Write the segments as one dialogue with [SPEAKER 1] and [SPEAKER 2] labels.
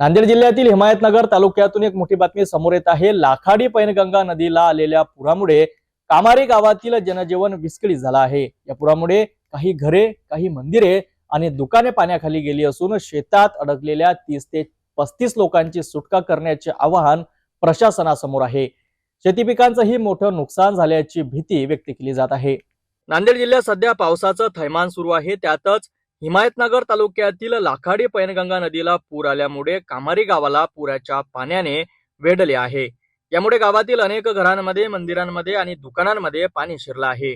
[SPEAKER 1] नांदेड जिल्ह्यातील हिमायतनगर तालुक्यातून एक मोठी बातमी समोर येत आहे. लाखाडी पैनगंगा नदीला आलेल्या पुरामुळे कामारी गावातील जनजीवन विस्कळीत झालं आहे. या पुरामुळे काही घरे काही मंदिरे आणि दुकाने पाण्याखाली गेली असून शेतात अडकलेल्या तीस ते पस्तीस लोकांची सुटका करण्याचे आवाहन प्रशासनासमोर आहे. शेती पिकांचंही मोठं नुकसान झाल्याची भीती व्यक्त केली जात आहे. नांदेड जिल्ह्यात सध्या पावसाचं थैमान सुरू आहे. त्यातच हिमायतनगर तालुक्यातील लाखाडी पैनगंगा नदीला पूर आल्यामुळे कामारी गावाला पुराच्या पाण्याने वेढले आहे. यामुळे गावातील अनेक घरांमध्ये मंदिरांमध्ये आणि दुकानांमध्ये पाणी शिरलं आहे.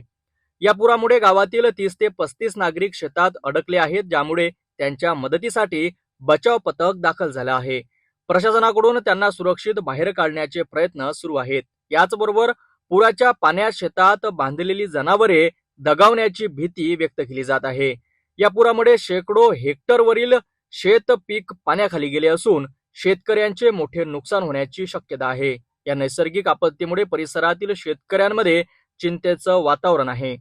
[SPEAKER 1] या पुरामुळे गावातील तीस ते पस्तीस नागरिक शेतात अडकले आहेत ज्यामुळे त्यांच्या मदतीसाठी बचाव पथक दाखल झालं आहे. प्रशासनाकडून त्यांना सुरक्षित बाहेर काढण्याचे प्रयत्न सुरू आहेत. याचबरोबर पुराच्या पाण्यात शेतात बांधलेली जनावरे दगावण्याची भीती व्यक्त केली जात आहे. या पुरामुळे शेकडो हेक्टरवरील शेत पीक पाण्याखाली गेले असून शेतकऱ्यांचे मोठे नुकसान होण्याची शक्यता आहे. या नैसर्गिक आपत्तीमुळे परिसरातील शेतकऱ्यांमध्ये चिंतेचं वातावरण आहे.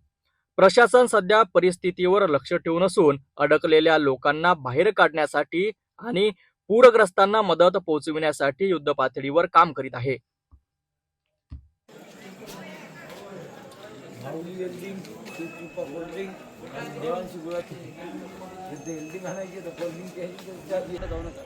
[SPEAKER 1] प्रशासन सध्या परिस्थितीवर लक्ष ठेवून असून अडकलेल्या लोकांना बाहेर काढण्यासाठी आणि पूरग्रस्तांना मदत पोहोचविण्यासाठी युद्ध पातळीवर काम करीत आहे.
[SPEAKER 2] Mauli welding Shivkrupa cold drink Devanshi इथे वेल्डिंग आणायची तर कोल्ड्रिंक घ्यायची तर जाऊ नका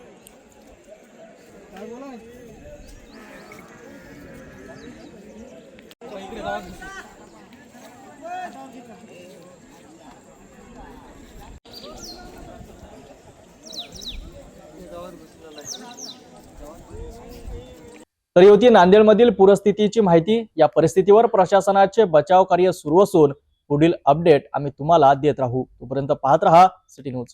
[SPEAKER 1] तर ही होती नांदेडमधील पूरस्थितीची माहिती या परिस्थितीवर प्रशासनाचे बचाव कार्य सुरू असून पुढील अपडेट आम्ही तुम्हाला देत राहू. तोपर्यंत पाहत रहा सिटी न्यूज.